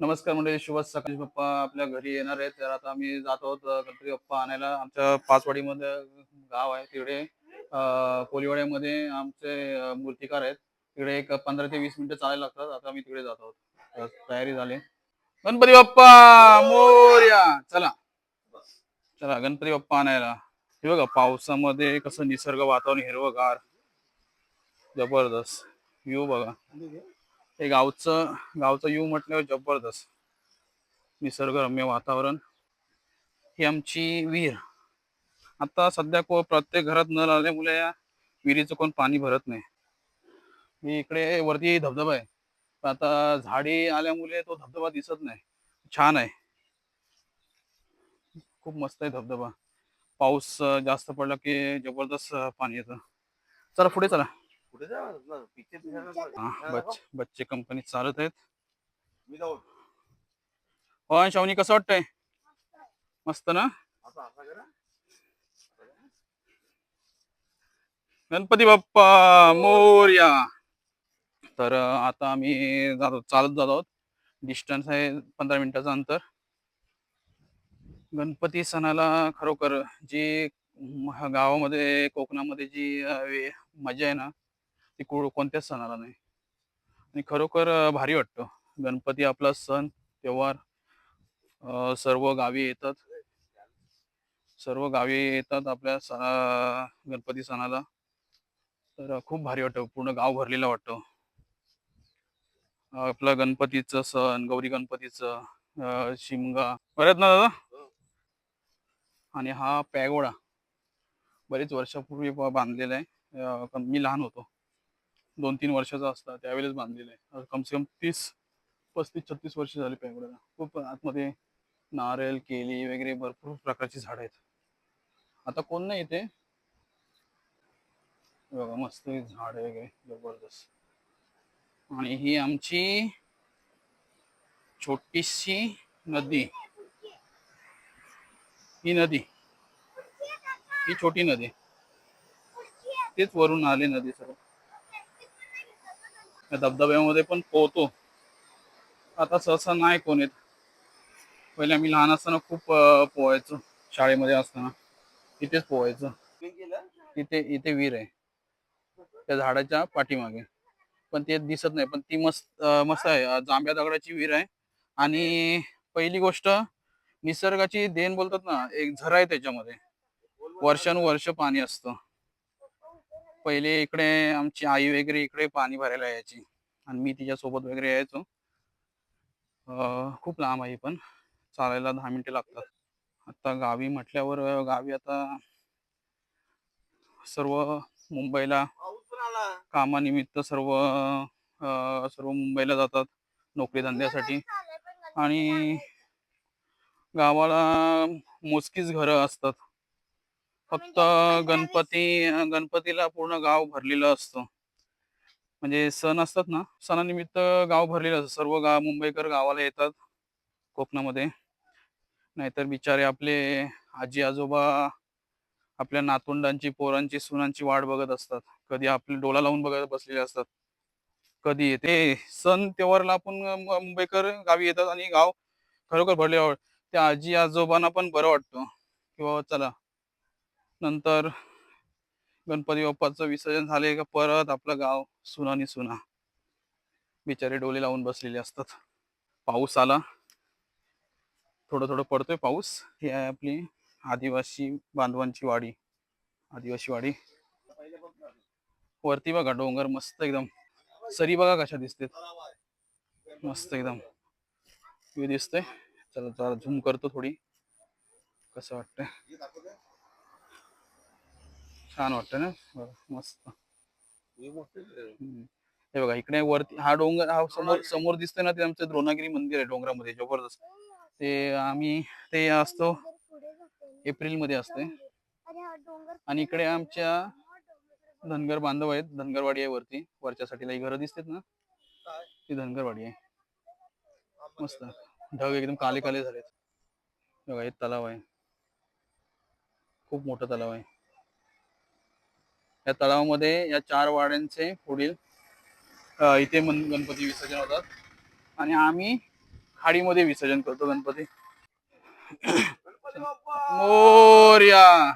नमस्कार मंडळी शुभ सकाळी. बाप्पा आपल्या घरी येणार आहेत. तर आता आम्ही जात आहोत गणपती बाप्पा आणायला. आमच्या पाचवाडीमध्ये गाव आहे तिकडे. कोलिवाड्यामध्ये आमचे मूर्तिकार आहेत. तिकडे एक पंधरा ते वीस मिनिटं चालायला लागतात. आता आम्ही तिकडे जात आहोत. तयारी झाली. गणपती बाप्पा मोर्या. चला. चला गणपती बाप्पा आणायला. हे बघा पावसामध्ये कसं निसर्ग वातावरण हिरवगार. जबरदस्त. व्ह्यू बघा. हे गावचं गावचं यू म्हटल्यावर जबरदस्त. निसर्गरम्य वातावरण. ही आमची विहीर. आता सध्या को प्रत्येक घरात नळ आल्यामुळे या विहिरीचं कोण पाणी भरत नाही. मी इकडे वरती धबधबा आहे. पण आता झाडी आल्यामुळे तो धबधबा दिसत नाही. छान आहे. खूप मस्त आहे धबधबा. पाऊस जास्त पडला की जबरदस्त पाणी येतं. चला पुढे चला. कुठे जा ना, picture दिसायला नको. हा, हा, बच बच्चे कंपनी चालत आहेत. मी जाऊ. हो शावनी कसं वाटतंय? मस्त ना? असं असं करा. गणपती बाप्पा मोर्या. तर अं, आता आम्ही जातो चालत जात आहोत. डिस्टन्स आहे पंधरा मिनिटाचं अंतर. गणपती सणाला खरोखर जी म- गावामध्ये कोकणामध्ये जी अं, वे- मजा आहे ना ती कुळ कोणत्याच सणाला नाही. आणि खरोखर भारी वाटतं. गणपती आपला सण त्योहार सर्व गावी येतात. सर्व गावी येतात आपल्या सणा गणपती सणाला. तर खूप भारी वाटतं. पूर्ण गाव भरलेलं वाटतं. आपलं गणपतीचं सण गौरी गणपतीचं अं, शिमगा. बरेच ना दादा? आणि हा पॅगोडा बरेच वर्षापूर्वी बांधलेला आहे. मी लहान होतो. दोन तीन वर्षाचा असता त्यावेळेस बांधलेला आहे. कमसे कम तीस पस्तीस छत्तीस वर्ष झाली पेंगुड्याला खूप आतमध्ये नारळ केली वगैरे भरपूर प्रकारची झाडं आहेत. आता कोण नाही येते बघा मस्त झाड वगैरे जबरदस्त. आणि ही आमची छोटीशी नदी. ही नदी. ही छोटी नदी. तेच वरून आले नदी सर्व या धबधब्यामध्ये पण पोहतो. आता सहसा नाही कोण येत. पहिले आम्ही लहान असताना खूप पोहायचो. शाळेमध्ये असताना. इथेच पोहायचं. तिथे इथे इथे विहीर आहे. त्या झाडाच्या पाठीमागे. पण ते दिसत नाही. पण ती मस्त मस्त आहे. जांभ्या दगडाची विहीर आहे. आणि पहिली गोष्ट निसर्गाची देण बोलतात ना एक झरा आहे त्याच्यामध्ये. वर्षानुवर्ष पाणी असतं. पहिले इकडे आमची आई वगैरे इकडे पाणी भरायला यायची. आणि मी तिच्या सोबत वगैरे यायचो. खूप लांब आहे पण. चालायला दहा मिनिटे लागतात. आता गावी म्हटल्यावर गावी आता सर्व मुंबईला कामानिमित्त सर्व सर्व मुंबईला जातात नोकरी धंद्यासाठी आणि गावाला मोजकीच घरं असतात. फक्त गणपती गणपतीला पूर्ण गाव भरलेलं असतं. म्हणजे सण असतात ना सणानिमित्त गाव भरलेलं असतं. सर्व गाव मुंबईकर गावाला येतात कोकणामध्ये. नाहीतर बिचारे आपले आजी आजोबा आपल्या नातवंडांची पोरांची सुनांची वाट बघत असतात. कधी आपले डोला लावून बघत बसलेले असतात. कधी येते सण त्योहारला आपण मुंबईकर गावी येतात आणि गाव खरोखर भरले आवड त्या आजी आजोबांना पण बरं वाटतं. की बाबा चला नंतर गणपती बाप्पाचं विसर्जन झाले का परत आपलं गाव सुनानी सुना. बिचारे डोले लावून बसलेले असतात. पाऊस आला. थोडं थोडं पडतोय पाऊस. ही आहे आपली आदिवासी बांधवांची वाडी. आदिवासी वाडी. वरती बघा डोंगर मस्त एकदम. सरी बघा कशा दिसते मस्त एकदम. व्यू दिसतंय. चला जरा झूम करतो थोडी. कसं वाटतंय? छान वाटतं ना? बघा, मस्त. हे बघा इकडे वरती हा डोंगर हा समोर समोर. दिसतोय ना ते आमचं द्रोणागिरी मंदिर आहे डोंगरामध्ये जबरदस्त. ते आम्ही ते असतो एप्रिलमध्ये असते आणि इकडे आमच्या धनगर बांधव आहेत धनगरवाडी आहे वरती. वरच्या साठीला घरं दिसतात ना. ती धनगरवाडी आहे. मस्त. ढग एकदम काले काले झालेत. बघा हे तलाव आहे. खूप मोठं तलाव आहे. या तलावामध्ये या चार वाड्यांचे पुढील इथे मन- गणपती विसर्जन होतात. आणि आम्ही खाडीमध्ये विसर्जन करतो गणपती. मोर्या!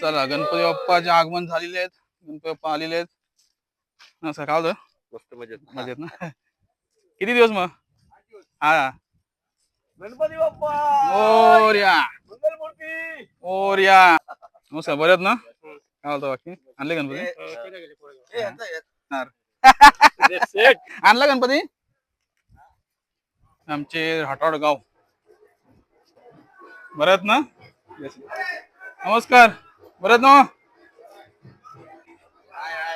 चला गणपती बाप्पाचे आगमन झालेले आहेत. गणपती बाप्पा आलेले आहेत. नमस्कार काय होतं मस्त मजेत. मजेत ना? किती दिवस मग? हा. गणपती बाप्पा! मोर्या! मोर्या! नमस्कार बरे आहेत ना? आणले गणपती. आणला गणपती आमचे हाटवाड गाव बरं आहेत ना नमस्कार बरं आहेत ना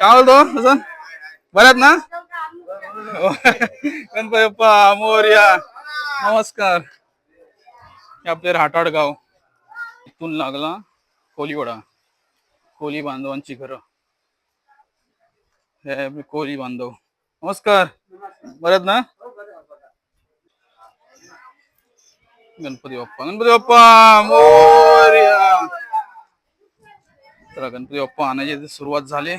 काय बोलतो हसन बरं आहेत ना गणपती बाप्पा मोर्या नमस्कार हे आपले राठाड गाव इथून लागला कोलीवाडा कोली बांधवांची घरं. हे आपले कोली बांधव. नमस्कार. बरं ना? गणपती बाप्पा गणपती बाप्पा मोर्या. गणपती बाप्पा आणायची सुरुवात झाली.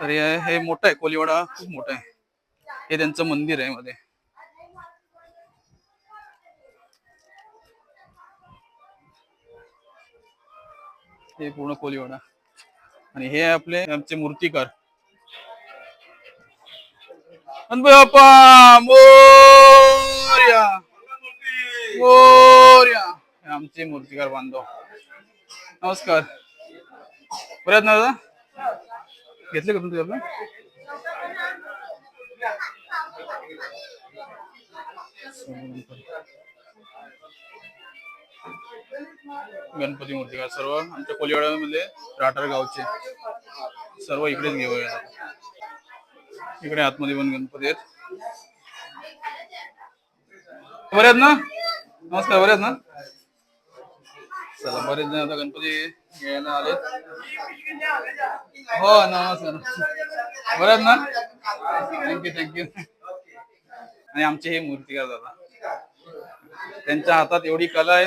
तर हे हे मोठं आहे कोलीवाडा खूप मोठं आहे. हे त्यांचं मंदिर आहे मध्ये. हे पूर्ण कोलीवाडा. आणि हे आपले आमचे मूर्तिकार. बाप्पा मोर्या. मोर्या. आमचे मूर्तिकार बांधव. नमस्कार. बऱ्यात ना दादा? घेतले का तुमचे आपलं गणपती मूर्ती का सर्व आमच्या कोलिवाड्यामध्ये राठार गावचे. सर्व इकडेच घेऊया. इकडे आतमध्ये पण गणपती आहेत. बरे आहेत ना? नमस्कार बरे आहेत ना? चला बरेच जण आता गणपती घ्यायला आले. हो नमस्कार. बरे आहेत ना? थँक्यू थँक्यू आणि आमचे हे मूर्तिकार दादा? त्यांच्या हातात एवढी कला आहे.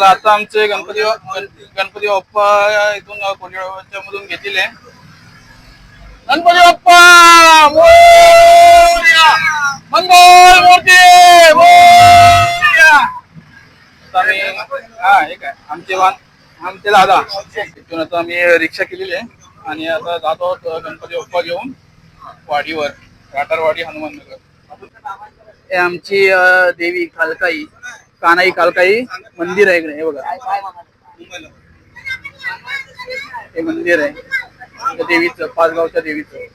चला आता आमचे गणपती गणपती बाप्पा इथून कोलिवाड्याच्या मधून घेतलेले. गणपती बाप्पा! मंगल मूर्ती! आम्ही हा हे काय? आमचे वाहन आमचे दादा. इथून आता आम्ही रिक्षा केलेली आहे. आणि आता जातो गणपती बाप्पा घेऊन वाडीवर राटारवाडी हनुमान नगर हे आमची देवी कालकाई कानाई कालकाई मंदिर आहे इकडे हे बघा. हे मंदिर आहे. त्या देवीचं पाचगावच्या देवीचं.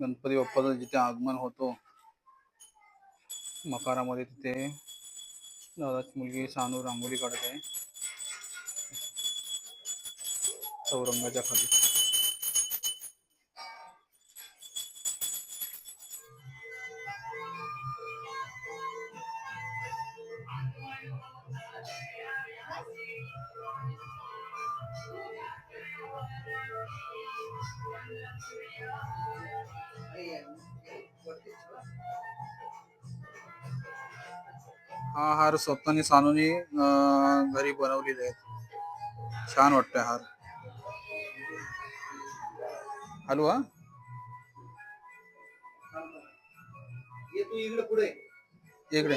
गणपती बाप्पाचं जिथे आगमन होतो मकारामध्ये तिथे दादाची मुलगी सानू रांगोळी काढत आहे. चौरंगाच्या खाली. हा हार स्वतःने सानूने घरी बनवलेले आहेत. छान वाटतंय हार. हॅलो हा. ये इकडे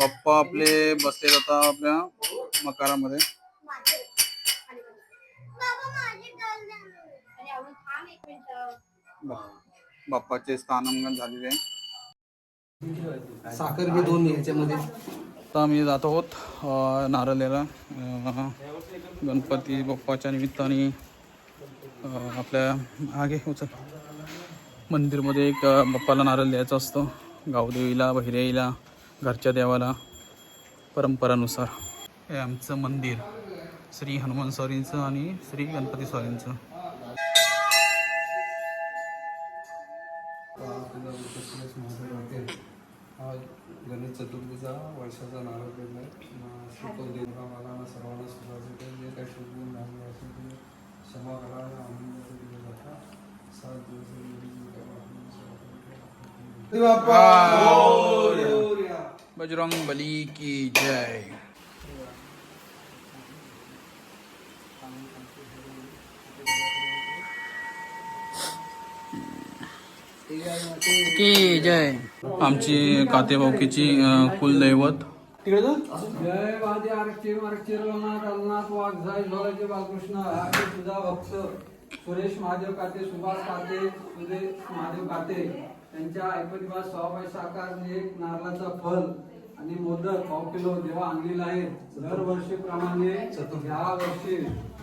बाप्पा आपले बसले आता आपल्या मकारामध्ये. बाप्पाचे स्थानांकन झालेले आहे. साखर घे दोन ह्याच्यामध्ये आता आम्ही जात आहोत नारळेला गणपती बाप्पाच्या निमित्ताने आपल्या आगे उचल. मंदिरमध्ये एक बाप्पाला नारळ द्यायचा असतो. गावदेवीला बहिरेईला घरच्या देवाला परंपरानुसार. हे आमचं मंदिर. श्री हनुमान स्वारींचं आणि श्री गणपती स्वारींचं. गणेश चतुर्थीचा वर्षाचा नारळ पेरलाय शिकवले मला सर्वांना सुखाचे जे काही शुभगुण झाले असेल ते क्षमा करा आनंद दिले जाता. बजरंग बली की जय। की जय। आमची कातेबावकीची अं, कुलदैवत। जय वादी आरक्षी आरक्षी रघुनाथ वाघ बालकृष्ण तुझा भक्त. सुरेश महादेव काते सुभाष काते सुरेश महादेव काते त्यांच्या ऐपतीबाद सहाबाई साकार एक नारळाचा फल आणि मोदक पाव किलो देवा आणलेला आहे दरवर्षीप्रमाणे या वर्षी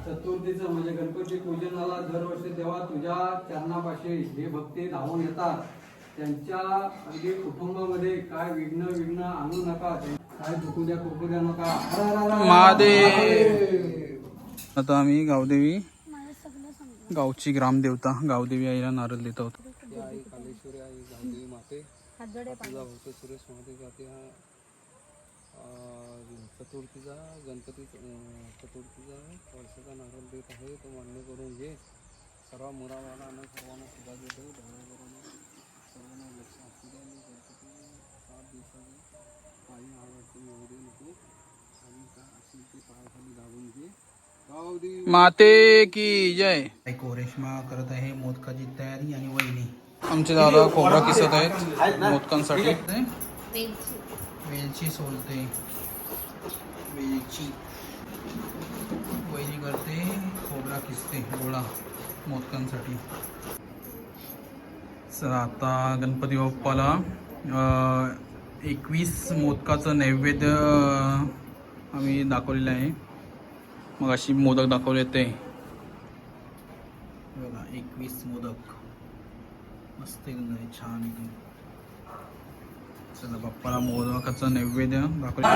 चतुर्थीचं म्हणजे गणपती पूजनाला दरवर्षी देवा तुझ्या चरणापाशी हे भक्ती धावून येतात. त्यांच्या अगदी कुटुंबामध्ये काय विघ्न विघ्न आणू नका काय चुकू द्या कुकू द्या नका. महादेव. आता आम्ही गावदेवी गावची ग्रामदेवता गावदेवी आईला नारळ देत आहोत. चतुर्थीचा गणपती चतुर्थीचा वर्षाचा नारळ देत आहे. तो मान्य करून घे. सर्व मुरावाला आणि सर्वांना सुद्धा देतो. धर्मावरून सर्वांना लक्ष असू द्या आणि गणपती सात दिवसाने आई आवडते एवढे नको. आणि काय असेल ते पायाखाली दाबून घे. माते की जय। रेश्मा करत आहे मोदकाची तयारी आणि वहिनी. आमचे दादा खोबरा किसत आहेत मोदकांसाठी. वेलची. सोलते. वेलची. वहिनी करते खोबरा किसते गोळा मोदकांसाठी. सर आता गणपती बाप्पाला एकवीस मोदकाचं नैवेद्य आम्ही दाखवलेलं आहे. मग अशी मोदक दाखवले ते बघा एकवीस मोदक मस्त एकदम आहे, छान एकदम चला बाप्पाला मोदकाचं नैवेद्य दाखवले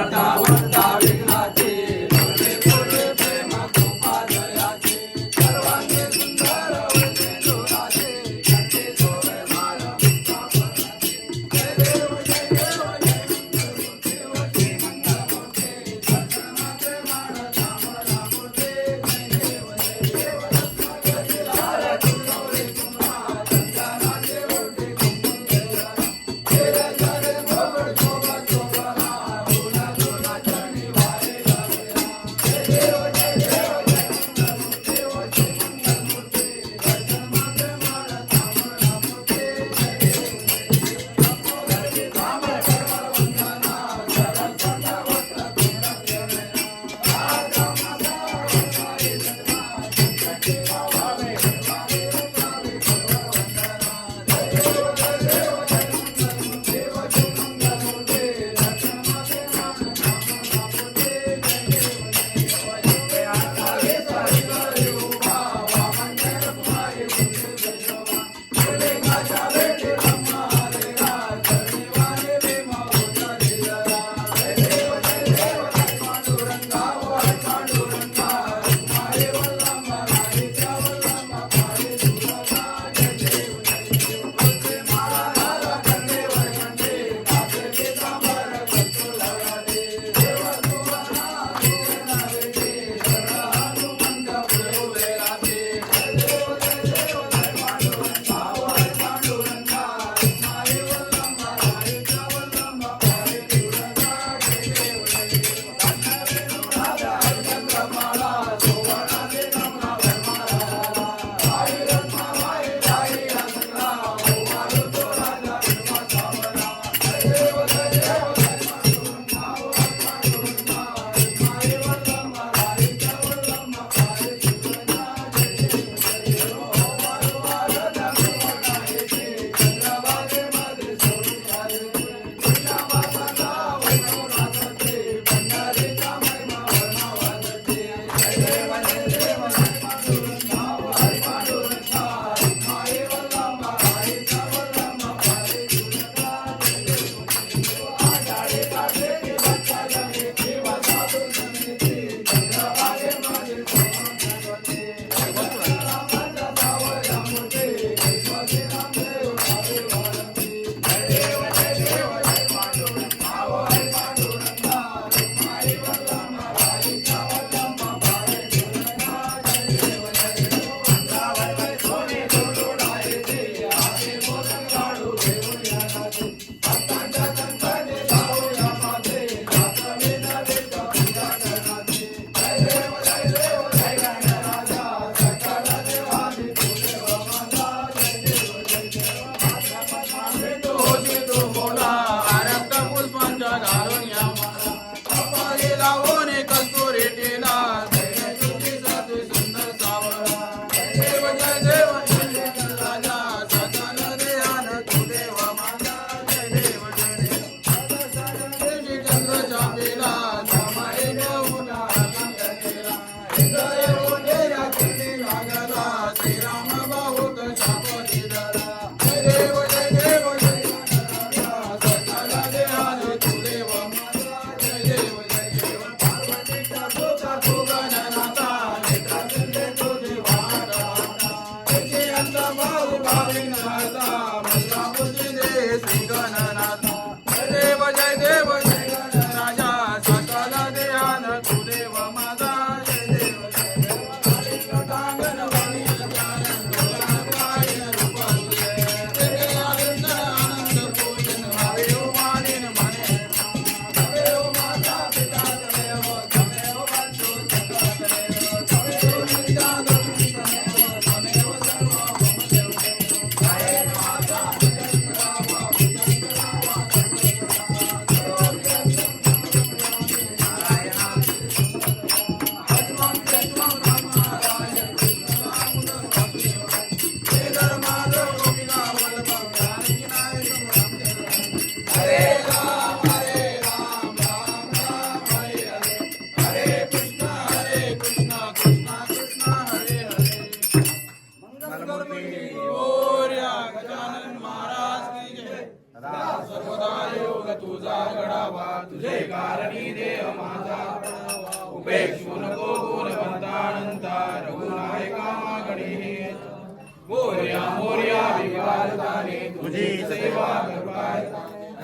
तुझी सेवा करपाय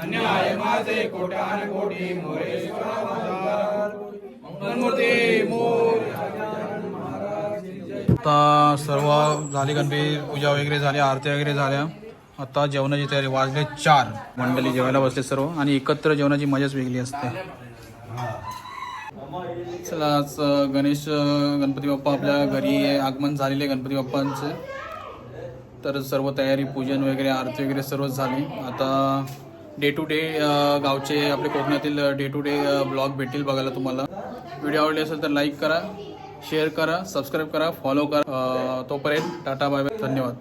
अन्याय माझे कोट्यान कोटी मोरेश्वर आता सर्व झाली गणपती पूजा वगैरे झाली आरती वगैरे झाल्या. आता जेवणाची तयारी वाजले चार. मंडळी जेवायला बसले सर्व आणि एकत्र जेवणाची मजाच वेगळी असते. चला आज गणेश गणपती बाप्पा आपल्या घरी आगमन झालेले गणपती बाप्पांचे. तर सर्व तयारी पूजन वगैरे आरती वगैरे सर्वच झाली. आता डे टू डे गावचे आपले कोकणातील डे टू डे ब्लॉग भेटतील बघायला तुम्हाला. व्हिडिओ आवडले असेल तर लाईक करा शेअर करा सबस्क्राईब करा फॉलो करा. तोपर्यंत टाटा बाय बाय धन्यवाद.